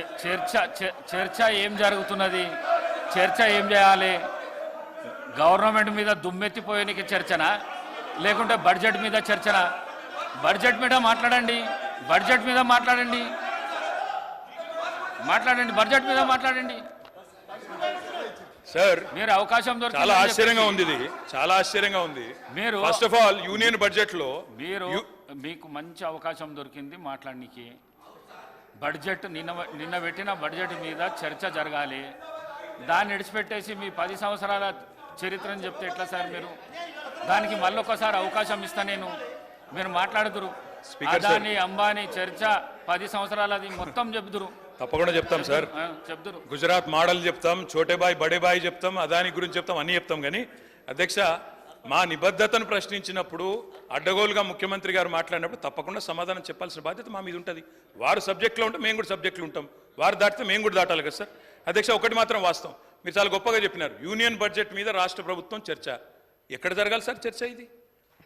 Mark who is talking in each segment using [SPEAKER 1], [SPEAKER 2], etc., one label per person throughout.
[SPEAKER 1] చర్చ చర్చ ఏం జరుగుతున్నది? చర్చ ఏం చేయాలి? గవర్నమెంట్ మీద దుమ్మెత్తిపోయేనికి చర్చనా? లేకుంటే బడ్జెట్ మీద చర్చనా? బడ్జెట్ మీద మాట్లాడండి. బడ్జెట్ మీద మాట్లాడండి. మాట్లాడండి. బడ్జెట్ మీద మాట్లాడండి.
[SPEAKER 2] సార్
[SPEAKER 1] మీరు అవకాశం
[SPEAKER 2] చాలా ఆశ్చర్యంగా ఉంది ఇది. చాలా ఆశ్చర్యంగా ఉంది.
[SPEAKER 1] మీరు-
[SPEAKER 2] ఫస్ట్ ఆఫ్ ఆల్ యూనియన్ బడ్జెట్లో
[SPEAKER 1] మీరు మీకు మంచి అవకాశం దొరికింది మాట్లాడడానికి బడ్జెట్ నిన్న నిన్న పెట్టిన బడ్జెట్ మీద చర్చ జరగాలి. దాన్ని విడిచిపెట్టేసి మీ పది సంవత్సరాల చరిత్రని చెప్తే ఎట్లా సార్ మీరు? దానికి మళ్ళీ ఒకసారి అవకాశం ఇస్తా నేను. మీరు మాట్లాడుతురు. అదాని అంబానీ చర్చ పది సంవత్సరాలది మొత్తం చెబుతురు
[SPEAKER 2] తప్పకుండా చెప్తాం సార్.
[SPEAKER 1] చెప్తురు
[SPEAKER 2] గుజరాత్ మోడల్ చెప్తాం చోటే బాయ్ బడే బాయ్ చెప్తాం అదాని గురించి చెప్తాం అన్ని చెప్తాం కానీ అధ్యక్ష మా నిబద్ధతను ప్రశ్నించినప్పుడు అడ్డగోలుగా ముఖ్యమంత్రి గారు మాట్లాడినప్పుడు తప్పకుండా సమాధానం చెప్పాల్సిన బాధ్యత మా మీద ఉంటుంది. వారు సబ్జెక్ట్లో ఉంటే మేము కూడా సబ్జెక్టులు ఉంటాం. వారు దాటితే మేము కూడా దాటాలి కదా సార్? అధ్యక్ష ఒకటి మాత్రం వాస్తవం. మీరు చాలా గొప్పగా చెప్పినారు. యూనియన్ బడ్జెట్ మీద రాష్ట్ర ప్రభుత్వం చర్చ. ఎక్కడ జరగాలి సార్ చర్చ ఇది?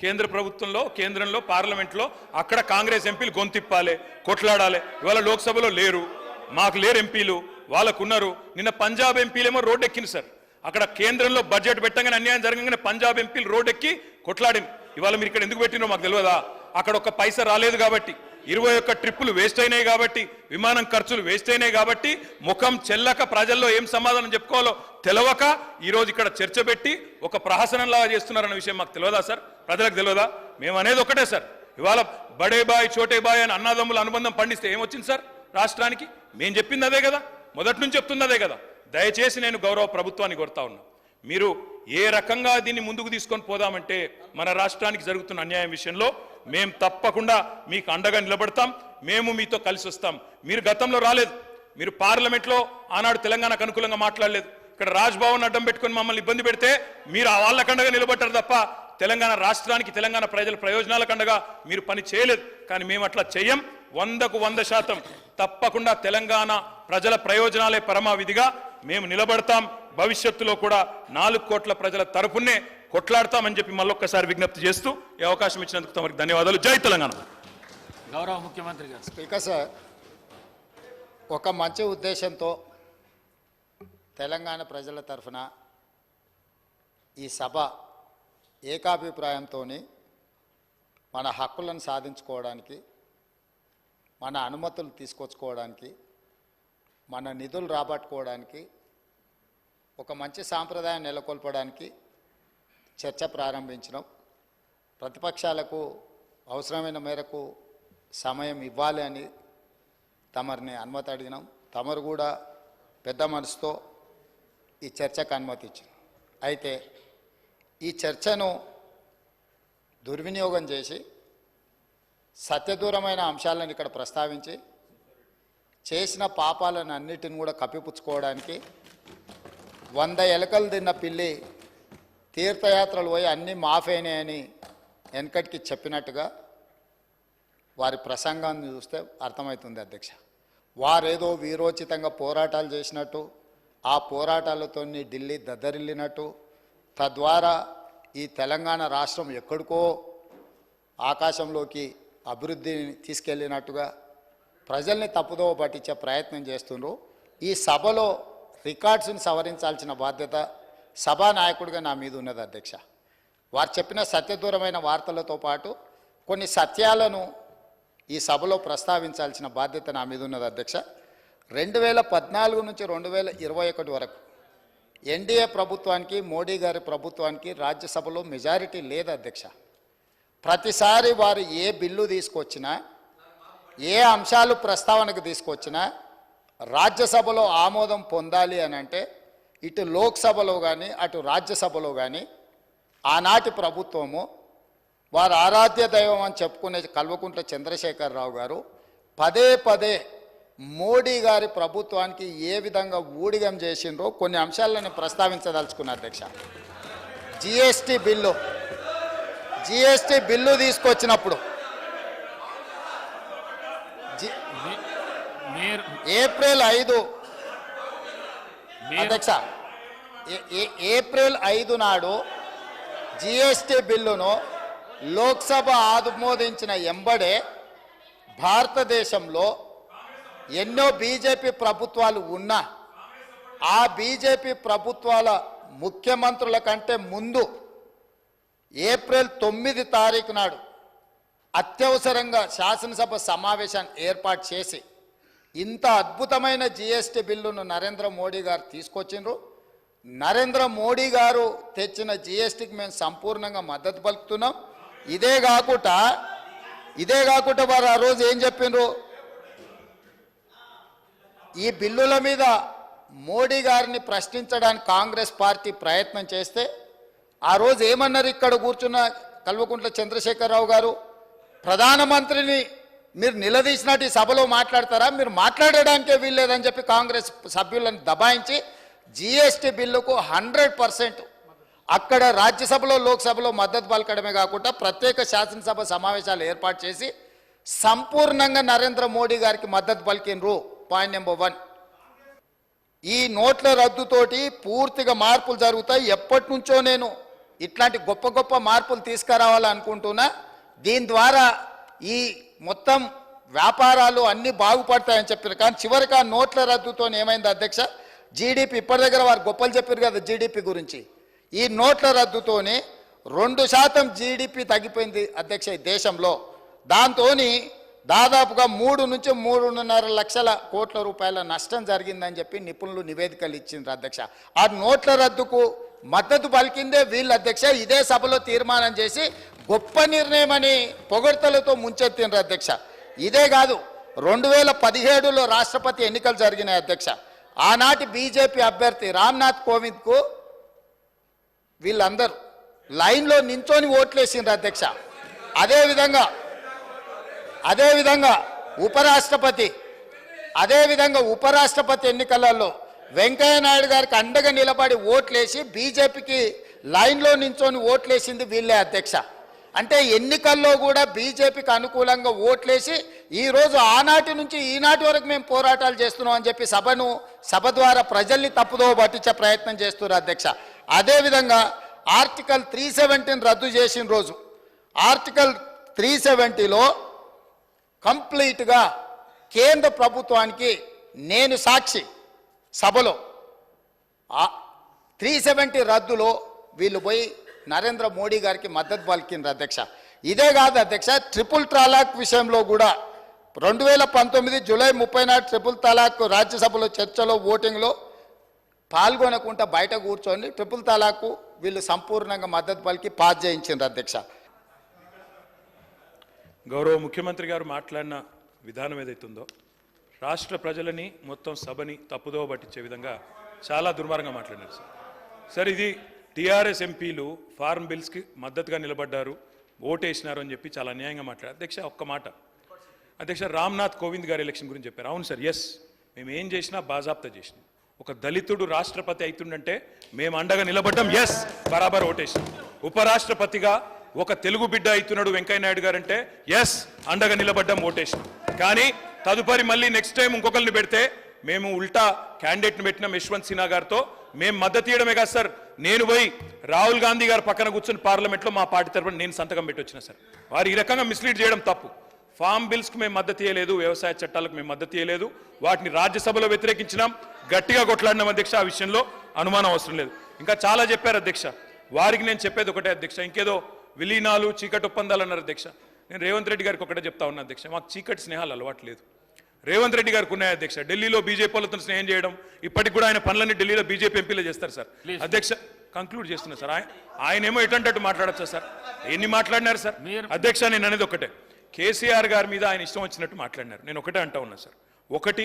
[SPEAKER 2] కేంద్ర ప్రభుత్వంలో కేంద్రంలో పార్లమెంట్లో అక్కడ కాంగ్రెస్ ఎంపీలు గొంతిప్పాలి కొట్లాడాలి. ఇవాళ లోక్సభలో లేరు. మాకు లేరు ఎంపీలు. వాళ్ళకున్నారు. నిన్న పంజాబ్ ఎంపీలేమో రోడ్డు ఎక్కింది సార్. అక్కడ కేంద్రంలో బడ్జెట్ పెట్టగానే అన్యాయం జరగగానే పంజాబ్ ఎంపీలు రోడ్ ఎక్కి కొట్లాడింది. ఇవాళ మీరు ఇక్కడ ఎందుకు పెట్టినో మాకు తెలియదా? అక్కడ ఒక పైసా రాలేదు కాబట్టి ఇరవై ఒక్క ట్రిప్పులు వేస్ట్ అయినాయి కాబట్టి విమానం ఖర్చులు వేస్ట్ అయినాయి కాబట్టి ముఖం చెల్లక ప్రజల్లో ఏం సమాధానం చెప్పుకోవాలో తెలవక ఈరోజు ఇక్కడ చర్చ పెట్టి ఒక ప్రహసనంలాగా చేస్తున్నారన్న విషయం మాకు తెలియదా సార్? ప్రజలకు తెలియదా? మేము అనేది ఒకటే సార్. ఇవాళ బడే బాయ్ చోటే బాయ్ అని అన్నదమ్ముల అనుబంధం పండిస్తే ఏమొచ్చింది సార్? రాష్ట్రానికి? మేము చెప్పింది అదే కదా. మొదటి నుంచి చెప్తుంది అదే కదా. దయచేసి నేను గౌరవ ప్రభుత్వాన్ని కోరుతా ఉన్నా. మీరు ఏ రకంగా దీన్ని ముందుకు తీసుకొని పోదామంటే మన రాష్ట్రానికి జరుగుతున్న అన్యాయం విషయంలో మేము తప్పకుండా మీకు అండగా నిలబడతాం. మేము మీతో కలిసి వస్తాం. మీరు గతంలో రాలేదు. మీరు పార్లమెంట్లో ఆనాడు తెలంగాణకు అనుకూలంగా మాట్లాడలేదు. ఇక్కడ రాజ్భవన్ అడ్డం పెట్టుకుని మమ్మల్ని ఇబ్బంది పెడితే మీరు ఆ వాళ్ళకండగా నిలబడ్డారు తప్ప తెలంగాణ రాష్ట్రానికి తెలంగాణ ప్రజల ప్రయోజనాలకండగా మీరు పని చేయలేదు. కానీ మేము అట్లా చెయ్యం. వందకు వంద శాతం తప్పకుండా తెలంగాణ ప్రజల ప్రయోజనాలే పరమావిధిగా మేము నిలబడతాం. భవిష్యత్తులో కూడా నాలుగు కోట్ల ప్రజల తరపునే కొట్లాడతామని చెప్పి మళ్ళొక్కసారి విజ్ఞప్తి చేస్తూ ఈ అవకాశం ఇచ్చినందుకు తమరికి ధన్యవాదాలు. జై తెలంగాణ.
[SPEAKER 1] గౌరవ ముఖ్యమంత్రి గారు.
[SPEAKER 3] స్పీకర్ సార్ ఒక మంచి ఉద్దేశంతో తెలంగాణ ప్రజల తరఫున ఈ సభ ఏకాభిప్రాయంతో మన హక్కులను సాధించుకోవడానికి మన అనుమతులు తీసుకొచ్చుకోవడానికి మన నిధులు రాబట్టుకోవడానికి ఒక మంచి సాంప్రదాయం నెలకొల్పడానికి చర్చ ప్రారంభించినాం. ప్రతిపక్షాలకు అవసరమైన మేరకు సమయం ఇవ్వాలి అని తమరిని అనుమతి అడిగినాం. తమరు కూడా పెద్ద మనసుతో ఈ చర్చకు అనుమతి ఇచ్చింది అయితే ఈ చర్చను దుర్వినియోగం చేసి సత్యదూరమైన అంశాలను ఇక్కడ ప్రస్తావించి చేసిన పాపాలను అన్నిటిని కూడా కప్పిపుచ్చుకోవడానికి వంద ఎలకలు తిన్న పిల్లి తీర్థయాత్రలు పోయి అన్నీ మాఫైనాయని వెనకటికి చెప్పినట్టుగా వారి ప్రసంగాన్ని చూస్తే అర్థమవుతుంది అధ్యక్ష. వారేదో వీరోచితంగా పోరాటాలు చేసినట్టు ఆ పోరాటాలతో ఢిల్లీ దద్దరిల్లినట్టు తద్వారా ఈ తెలంగాణ రాష్ట్రం ఎక్కడికో ఆకాశంలోకి అభివృద్ధిని తీసుకెళ్ళినట్టుగా ప్రజల్ని తప్పుదోవ పట్టించే ప్రయత్నం చేస్తుండ్రు. ఈ సభలో రికార్డ్స్ని సవరించాల్సిన బాధ్యత సభా నాయకుడిగా నా మీద ఉన్నది అధ్యక్ష. వారు చెప్పిన సత్యదూరమైన వార్తలతో పాటు కొన్ని సత్యాలను ఈ సభలో ప్రస్తావించాల్సిన బాధ్యత నా మీద ఉన్నది అధ్యక్ష. రెండు వేల పద్నాలుగు నుంచి రెండు వేల ఇరవై ఒకటి వరకు ఎన్డీఏ ప్రభుత్వానికి మోడీ గారి ప్రభుత్వానికి రాజ్యసభలో మెజారిటీ లేదు అధ్యక్ష. ప్రతిసారి వారు ఏ బిల్లు తీసుకొచ్చినా ఏ అంశాలు ప్రస్తావనకు తీసుకొచ్చినా రాజ్యసభలో ఆమోదం పొందాలి అని అంటే ఇటు లోక్సభలో కానీ అటు రాజ్యసభలో కానీ ఆనాటి ప్రభుత్వము వారు ఆరాధ్య దైవం అని చెప్పుకునే కల్వకుంట్ల చంద్రశేఖరరావు గారు పదే పదే మోడీ గారి ప్రభుత్వానికి ఏ విధంగా ఊడిగం చేసిండ్రో కొన్ని అంశాలను ప్రస్తావించదలుచుకున్న అధ్యక్ష. GST bill. జిఎస్టి బిల్లు తీసుకొచ్చినప్పుడు జి-
[SPEAKER 1] మీ- మీరు
[SPEAKER 3] ఏప్రిల్ ఐదు. అధ్యక్ష ఏప్రిల్ ఐదు నాడు జిఎస్టి బిల్లును లోక్సభ ఆమోదించిన ఎంబడే భారతదేశంలో ఎన్నో బీజేపీ ప్రభుత్వాలు ఉన్నా ఆ బీజేపీ ప్రభుత్వాల ముఖ్యమంత్రుల కంటే ముందు ఏప్రిల్ తొమ్మిది తారీఖు నాడు అత్యవసరంగా శాసనసభ సమావేశాన్ని ఏర్పాటు చేసి ఇంత అద్భుతమైన జిఎస్టీ బిల్లును నరేంద్ర మోడీ గారు తీసుకొచ్చిండ్రు. నరేంద్ర మోడీ గారు తెచ్చిన జిఎస్టీకి మేము సంపూర్ణంగా మద్దతు పలుకుతున్నాం. ఇదే కాకుండా ఇదే కాకుండా వారు ఆ రోజు ఏం చెప్పిండ్రు? ఈ బిల్లుల మీద మోడీ గారిని ప్రశ్నించడానికి కాంగ్రెస్ పార్టీ ప్రయత్నం చేస్తే ఆ రోజు ఏమన్నారు ఇక్కడ కూర్చున్న కల్వకుంట్ల చంద్రశేఖరరావు గారు? ప్రధానమంత్రిని మీరు నిలదీసినట్టు ఈ సభలో మాట్లాడతారా? మీరు మాట్లాడడానికే వీల్లేదని చెప్పి కాంగ్రెస్ సభ్యులను దబాయించి జీఎస్టీ బిల్లుకు హండ్రెడ్ పర్సెంట్ అక్కడ రాజ్యసభలో లోక్సభలో మద్దతు పలకడమే కాకుండా ప్రత్యేక శాసనసభ సమావేశాలు ఏర్పాటు చేసి సంపూర్ణంగా నరేంద్ర మోడీ గారికి మద్దతు పలికినరు పాయింట్ నెంబర్ వన్ ఈ నోట్ల రద్దుతోటి పూర్తిగా మార్పులు జరుగుతాయి. ఎప్పటి నుంచో నేను ఇట్లాంటి గొప్ప గొప్ప మార్పులు తీసుకురావాలనుకుంటున్నా. దీని ద్వారా ఈ మొత్తం వ్యాపారాలు అన్నీ బాగుపడతాయని చెప్పారు. కానీ చివరికి ఆ నోట్ల రద్దుతో ఏమైంది అధ్యక్ష? జీడిపి ఇప్పటి దగ్గర వారు గొప్పలు చెప్పారు కదా జీడిపి గురించి. ఈ నోట్ల రద్దుతోని రెండు శాతం జీడిపి తగ్గిపోయింది అధ్యక్ష ఈ దేశంలో. దాంతోని దాదాపుగా మూడు నుంచి మూడున్నర లక్షల కోట్ల రూపాయల నష్టం జరిగిందని చెప్పి నిపుణులు నివేదికలు ఇచ్చిండ్రు అధ్యక్ష. ఆ నోట్ల రద్దుకు మద్దతు పలికిందే వీళ్ళు అధ్యక్ష. ఇదే సభలో తీర్మానం చేసి గొప్ప నిర్ణయం అని పొగడ్తలతో ముంచెత్తిండ్రు అధ్యక్ష. ఇదే కాదు రెండు వేల పదిహేడులో రాష్ట్రపతి ఎన్నికలు జరిగినాయి అధ్యక్ష. ఆనాటి బీజేపీ అభ్యర్థి రామ్నాథ్ కోవింద్కు వీళ్ళందరూ లైన్లో నించొని ఓట్లేసిండ్రు అధ్యక్ష. అదేవిధంగా అదేవిధంగా ఉపరాష్ట్రపతి అదేవిధంగా ఉపరాష్ట్రపతి ఎన్నికలలో వెంకయ్య నాయుడు గారికి అండగా నిలబడి ఓట్లేసి బీజేపీకి లైన్లో నించొని ఓట్లేసింది వీళ్ళే అధ్యక్ష. అంటే ఎన్నికల్లో కూడా బీజేపీకి అనుకూలంగా ఓట్లేసి ఈరోజు ఆనాటి నుంచి ఈనాటి వరకు మేము పోరాటాలు చేస్తున్నాం అని చెప్పి సభను సభ ద్వారా ప్రజల్ని తప్పుదో పట్టించే ప్రయత్నం చేస్తున్నారు అధ్యక్ష. అదేవిధంగా ఆర్టికల్ త్రీ సెవెంటీని రద్దు చేసిన రోజు ఆర్టికల్ త్రీ సెవెంటీలో కంప్లీట్గా కేంద్ర ప్రభుత్వానికి నేను సాక్షి సభలో త్రీ సెవెంటీ రద్దులో వీళ్ళు పోయి నరేంద్ర మోడీ గారికి మద్దతు పలికింది అధ్యక్ష. ఇదే కాదు అధ్యక్ష ట్రిపుల్ తలాక్ విషయంలో కూడా రెండు వేల పంతొమ్మిది జూలై ముప్పై నాడు ట్రిపుల్ తలాక్ రాజ్యసభలో చర్చలో ఓటింగ్లో పాల్గొనకుండా బయట కూర్చొని ట్రిపుల్ తలాక్ వీళ్ళు సంపూర్ణంగా మద్దతు పలికి పాస్ చేయించింది అధ్యక్ష.
[SPEAKER 2] గౌరవ ముఖ్యమంత్రి గారు మాట్లాడిన విధానం ఏదైతుందో రాష్ట్ర ప్రజలని మొత్తం సభని తప్పుదోవ పట్టించే విధంగా చాలా దుర్మార్గంగా మాట్లాడారు సార్. సార్ ఇది టీఆర్ఎస్ ఎంపీలు ఫార్మ్ బిల్స్కి మద్దతుగా నిలబడ్డారు ఓటేసినారు అని చెప్పి చాలా అన్యాయంగా మాట్లాడారు. అధ్యక్ష ఒక్క మాట. అధ్యక్ష రామ్నాథ్ కోవింద్ గారి ఎలక్షన్ గురించి చెప్పారు. అవును సార్ ఎస్ మేము ఏం చేసినా బాజాప్తా చేసినాం. ఒక దళితుడు రాష్ట్రపతి అవుతుండంటే మేము అండగా నిలబడ్డం. ఎస్ బరాబర్ ఓటేసినాం. ఉపరాష్ట్రపతిగా ఒక తెలుగు బిడ్డ అవుతున్నాడు వెంకయ్య నాయుడు గారు అంటే ఎస్ అండగా నిలబడ్డం ఓటేసినాం. కానీ తదుపరి మళ్ళీ నెక్స్ట్ టైం ఇంకొకరిని పెడితే మేము ఉల్టా క్యాండిడేట్ని పెట్టినాం యశ్వంత్ సిన్హా గారితో. మేము మద్దతు ఇవ్వడమే కాదు సార్. నేను పోయి రాహుల్ గాంధీ గారు పక్కన కూర్చొని పార్లమెంట్లో మా పార్టీ తరఫున నేను సంతకం పెట్టి వచ్చిన సార్. వారు ఈ రకంగా మిస్లీడ్ చేయడం తప్పు. ఫామ్ బిల్స్కు మేము మద్దతు ఇవ్వలేదు వ్యవసాయ చట్టాలకు మేము మద్దతు ఇవ్వలేదు వాటిని రాజ్యసభలో వ్యతిరేకించినాం గట్టిగా కొట్లాడినాం అధ్యక్ష ఆ విషయంలో అనుమానం అవసరం లేదు. ఇంకా చాలా చెప్పారు అధ్యక్ష. వారికి నేను చెప్పేది ఒకటే అధ్యక్ష. ఇంకేదో విలీనాలు చీకటి ఒప్పందాలు అన్నారు అధ్యక్ష. నేను రేవంత్ రెడ్డి గారికి ఒకటే చెప్తా ఉన్నా అధ్యక్ష. మాకు చీకటి స్నేహాలు అలవాటు లేదు. రేవంత్ రెడ్డి గారికి ఉన్నాయి అధ్యక్ష. ఢిల్లీలో బీజేపీ వాళ్ళతో స్నేహం చేయడం ఇప్పటికి కూడా ఆయన పనులన్నీ ఢిల్లీలో బీజేపీ ఎంపీలే చేస్తారు సార్. అధ్యక్ష కంక్లూడ్ చేస్తున్నా సార్. ఆయన ఏమో ఎటంటట్టు మాట్లాడచ్చా సార్? ఎన్ని మాట్లాడినారు సార్? అధ్యక్ష నేను అనేది ఒకటే. కేసీఆర్ గారి మీద ఆయన ఇష్టం వచ్చినట్టు మాట్లాడినారు. నేను ఒకటే అంటా ఉన్నా సార్. ఒకటి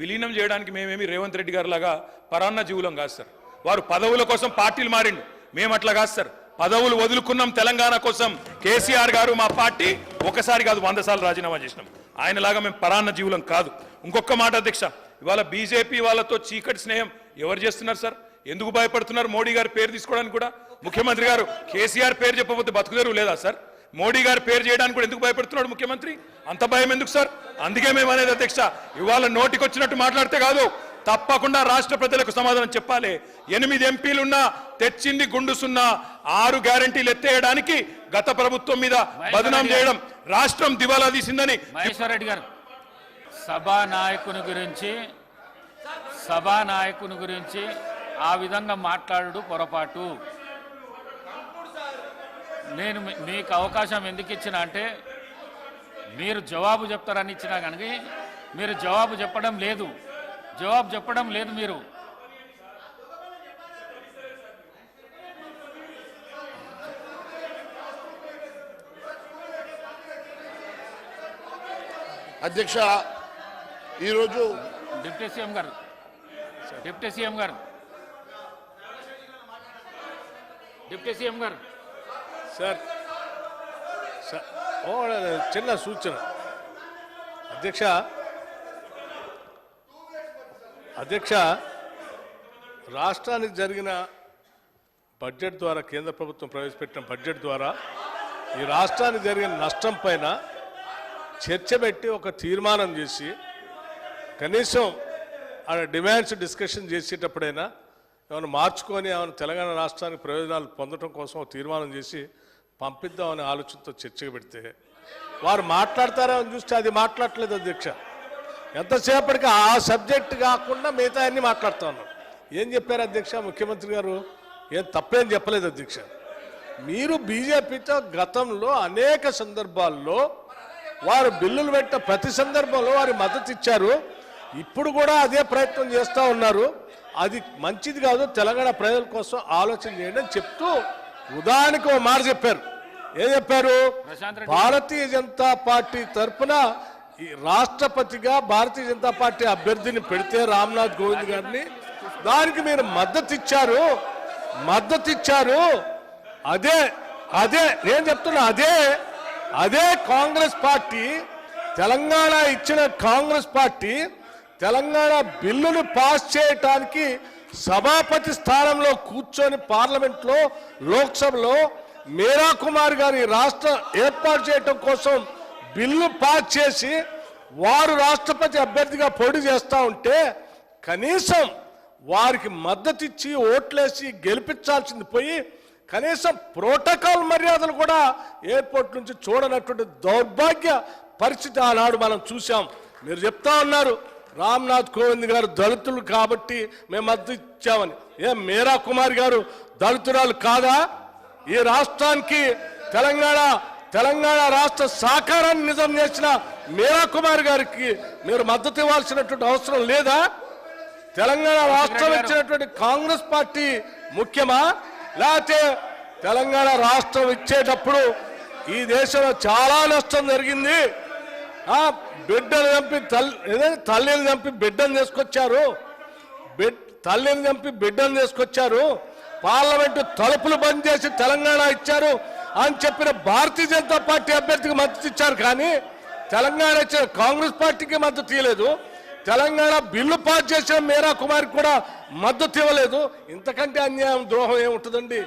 [SPEAKER 2] విలీనం చేయడానికి మేమేమి రేవంత్ రెడ్డి గారి లాగా పరాన్న జీవులం కాదు సార్. వారు పదవుల కోసం పార్టీలు మారిండు. మేము అట్లా కాదు సార్. పదవులు వదులుకున్నాం తెలంగాణ కోసం. కేసీఆర్ గారు మా పార్టీ ఒకసారి కాదు వంద సార్లు రాజీనామా చేసినాం. ఆయనలాగా మేము పరాన్న జీవులం కాదు. ఇంకొక మాట అధ్యక్ష ఇవాళ బీజేపీ వాళ్ళతో చీకటి స్నేహం ఎవరు చేస్తున్నారు సార్? ఎందుకు భయపడుతున్నారు? మోడీ గారి పేరు తీసుకోవడానికి కూడా? ముఖ్యమంత్రి గారు కేసీఆర్ పేరు చెప్పకపోతే బతుకుదేరు లేదా సార్? మోడీ గారి పేరు చేయడానికి కూడా ఎందుకు భయపడుతున్నాడు ముఖ్యమంత్రి? అంత భయం ఎందుకు సార్? అందుకే మేము అనేది అధ్యక్ష ఇవాళ నోటికి వచ్చినట్టు మాట్లాడితే కాదు. తప్పకుండా రాష్ట్ర ప్రజలకు సమాధానం చెప్పాలి. ఎనిమిది ఎంపీలున్నా తెచ్చింది గుండు సున్నా ఆరు గ్యారంటీలు ఎత్తేయడానికి గత ప్రభుత్వం మీద బదనాం చేయడం రాష్ట్రం దివాలా తీసిందని
[SPEAKER 1] మహేశ్వర్ రెడ్డి గారు సభా నాయకుని గురించి సభా నాయకుని గురించి ఆ విధంగా మాట్లాడు పొరపాటు. నేను మీ- మీకు అవకాశం ఎందుకు ఇచ్చిన అంటే మీరు జవాబు చెప్తారని ఇచ్చినా కనుక మీరు జవాబు చెప్పడం లేదు. జవాబు చెప్పడం లేదు మీరు.
[SPEAKER 4] అధ్యక్ష ఈరోజు
[SPEAKER 1] డిప్యూటీ సీఎం గారు. డిప్యూటీ సీఎం గారు. డిప్యూటీ సీఎం గారు.
[SPEAKER 5] సార్ సార్ ఓ చిన్న సూచన. అధ్యక్ష అధ్యక్ష రాష్ట్రానికి జరిగిన బడ్జెట్ ద్వారా కేంద్ర ప్రభుత్వం ప్రవేశపెట్టిన బడ్జెట్ ద్వారా ఈ రాష్ట్రానికి జరిగిన నష్టం పైన చర్చ పెట్టి ఒక తీర్మానం చేసి కనీసం ఆ డిమాండ్స్ డిస్కషన్ చేసేటప్పుడైనా ఏమైనా మార్చుకొని ఏమైనా తెలంగాణ రాష్ట్రానికి ప్రయోజనాలు పొందడం కోసం తీర్మానం చేసి పంపిద్దామనే ఆలోచనతో చర్చకు పెడితే వారు మాట్లాడతారో అని చూస్తే అది మాట్లాడట్లేదు అధ్యక్ష. ఎంతసేపటికి ఆ సబ్జెక్ట్ కాకుండా మిగతా అన్ని మాట్లాడుతా ఏం చెప్పారు అధ్యక్ష ముఖ్యమంత్రి గారు? ఏం తప్పేం చెప్పలేదు అధ్యక్ష. మీరు బీజేపీతో గతంలో అనేక సందర్భాల్లో వారు బిల్లులు పెట్టిన ప్రతి సందర్భంలో వారి మద్దతు ఇచ్చారు. ఇప్పుడు కూడా అదే ప్రయత్నం చేస్తూ ఉన్నారు. అది మంచిది కాదు తెలంగాణ ప్రజల కోసం ఆలోచన చేయండి అని చెప్తూ ఉదాహరణకు ఓ మాట చెప్పారు. ఏం చెప్పారు. భారతీయ జనతా పార్టీ తరఫున ఈ రాష్ట్రపతిగా భారతీయ జనతా పార్టీ అభ్యర్థిని పెడితే రామ్నాథ్ కోవింద్ గారిని దానికి మీరు మద్దతు ఇచ్చారు. మద్దతు ఇచ్చారు. అదే అదే నేను చెప్తున్నా అదే అదే కాంగ్రెస్ పార్టీ తెలంగాణ ఇచ్చిన కాంగ్రెస్ పార్టీ తెలంగాణ బిల్లును పాస్ చేయటానికి సభాపతి స్థానంలో కూర్చొని పార్లమెంట్లో లోక్సభలో మీరా కుమార్ గారి రాష్ట్ర ఏర్పాటు చేయటం కోసం బిల్లు పాస్ చేసి వారు రాష్ట్రపతి అభ్యర్థిగా పోటీ చేస్తూ ఉంటే కనీసం వారికి మద్దతు ఇచ్చి ఓట్లేసి గెలిపించాల్సింది పోయి కనీసం ప్రోటోకాల్ మర్యాదలు కూడా ఎయిర్పోర్ట్ నుంచి చూడనటువంటి దౌర్భాగ్య పరిస్థితి ఆనాడు మనం చూసాం మీరు చెప్తా ఉన్నారు రామ్నాథ్ కోవింద్ గారు దళితులు కాబట్టి మేము మద్దతు ఇచ్చామని. ఏ మీరా కుమార్ గారు దళితురాలు కాదా? ఈ రాష్ట్రానికి తెలంగాణ తెలంగాణ రాష్ట్ర సాకారాన్ని నిజం చేసిన మీరా కుమార్ గారికి మీరు మద్దతు ఇవ్వాల్సినటువంటి అవసరం లేదా? తెలంగాణ రాష్ట్రం ఇచ్చినటువంటి కాంగ్రెస్ పార్టీ ముఖ్యమా? లేకపోతే తెలంగాణ రాష్ట్రం ఇచ్చేటప్పుడు ఈ దేశంలో చాలా నష్టం జరిగింది. బిడ్డను చంపి తల్లి తల్లిని చంపి బిడ్డను తీసుకొచ్చారు. బిడ్ తల్లిని చంపి బిడ్డను తీసుకొచ్చారు. పార్లమెంటు తలుపులు బంద్ చేసి తెలంగాణ ఇచ్చారు అని చెప్పిన భారతీయ జనతా పార్టీ అభ్యర్థికి మద్దతు ఇచ్చారు కానీ తెలంగాణ ఇచ్చిన కాంగ్రెస్ పార్టీకి మద్దతు ఇవ్వలేదు. తెలంగాణ బిల్లు పాస్ చేసిన మేరా కుమారికి కూడా మద్దతు ఇవ్వలేదు. ఇంతకంటే అన్యాయం ద్రోహం ఏముంటుందండి?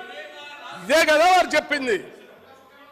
[SPEAKER 5] ఇదే కదా వారు చెప్పింది.